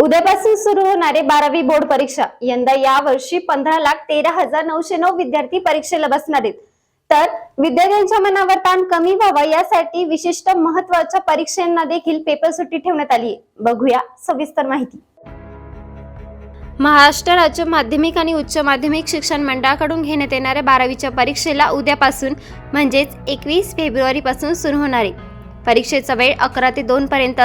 उद्यापासून सुरू होणारे बारावी बोर्ड परीक्षा. यंदा या वर्षी पंधरा लाख तेरा हजार नऊशे नऊ विद्यार्थी परीक्षेला बसणार आहेत. तर विद्यार्थ्यांच्या मनावर ताण कमी व्हावा यासाठी विशिष्ट महत्त्वाच्या परीक्षांना देखील पेपर सुट्टी ठेवण्यात आली आहे. बघूया सविस्तर माहिती. महाराष्ट्र राज्य माध्यमिक आणि उच्च माध्यमिक शिक्षण मंडळाकडून घेण्यात येणाऱ्या बारावीच्या परीक्षेला उद्यापासून म्हणजेच एकवीस फेब्रुवारीपासून सुरू होणार आहे. परीक्षेचा वेळ अकरा ते दोन पर्यंत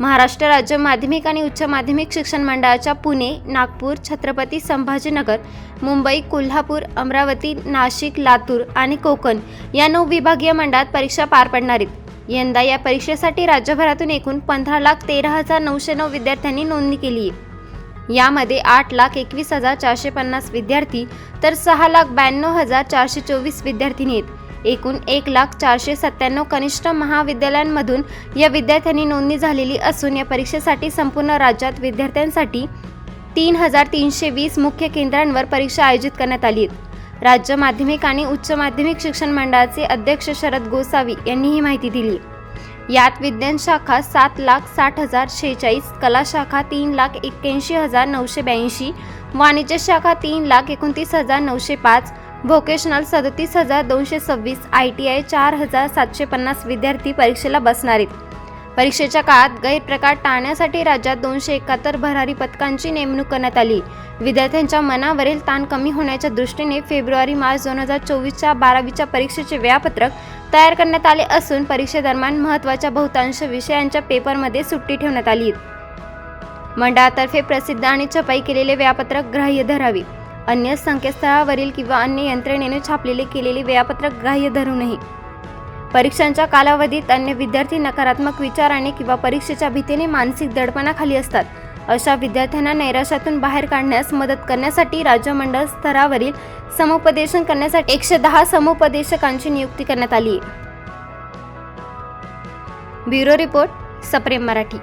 महाराष्ट्र राज्य माध्यमिक आणि उच्च माध्यमिक शिक्षण मंडळाच्या पुणे नागपूर छत्रपती संभाजीनगर मुंबई कोल्हापूर अमरावती नाशिक लातूर आणि कोकण या नऊ विभागीय मंडळात परीक्षा पार पडणार आहेत यंदा या परीक्षेसाठी राज्यभरातून एकूण पंधरा लाख तेरा हजार नऊशे नऊ विद्यार्थ्यांनी नोंदणी केली आहे. यामध्ये आठ लाख एकवीस हजार चारशे पन्नास विद्यार्थी तर सहा लाख ब्याण्णव हजार चारशे चोवीस विद्यार्थिनी आहेत. एकूण एक लाख चारशे सत्त्याण्णव कनिष्ठ महाविद्यालयांमधून या विद्यार्थ्यांनी नोंदणी झालेली असून या परीक्षेसाठी संपूर्ण राज्यात विद्यार्थ्यांसाठी तीन हजार तीनशे वीस मुख्य केंद्रांवर परीक्षा आयोजित करण्यात आली आहेत. राज्य माध्यमिक आणि उच्च माध्यमिक शिक्षण मंडळाचे अध्यक्ष शरद गोसावी यांनी ही माहिती दिली. यात विज्ञान शाखा सात लाख साठ हजार शेहेचाळीस कला शाखा तीन लाख एक्क्याऐंशी हजार नऊशे ब्याऐंशी वाणिज्य शाखा तीन लाख एकोणतीस हजार नऊशे पाच व्होकेशनल सदतीस हजार दोनशे सव्वीस आय टी आय चार हजार सातशे पन्नास विद्यार्थी परीक्षेला बसणार आहेत. परीक्षेच्या काळात गैरप्रकार टाळण्यासाठी राज्यात दोनशे एकाहत्तर भरारी पथकांची नेमणूक करण्यात आली. विद्यार्थ्यांच्या मनावरील ताण कमी होण्याच्या दृष्टीने फेब्रुवारी मार्च दोन हजार चोवीसच्या बारावीच्या परीक्षेचे वेळापत्रक तयार करण्यात आले असून परीक्षेदरम्यान महत्त्वाच्या बहुतांश विषयांच्या पेपरमध्ये सुट्टी ठेवण्यात आली. मंडळातर्फे प्रसिद्ध आणि छपाई केलेले वेळापत्रक ग्राह्य धरावे. अन्य संकेतस्थळावरील किंवा अन्य यंत्रणेने छापलेले केलेले वेळापत्रक ग्राह्य धरू नये परीक्षांच्या कालावधीत अन्य विद्यार्थी नकारात्मक विचाराने किंवा परीक्षेच्या भीतीने मानसिक दडपणाखाली असतात. अशा विद्यार्थ्यांना नैराश्यातून बाहेर काढण्यास मदत करण्यासाठी राज्यमंडळ स्तरावरील समुपदेशन करण्यासाठी एकशे दहा समुपदेशकांची नियुक्ती करण्यात आली आहे ब्युरो रिपोर्ट सप्रेम मराठी.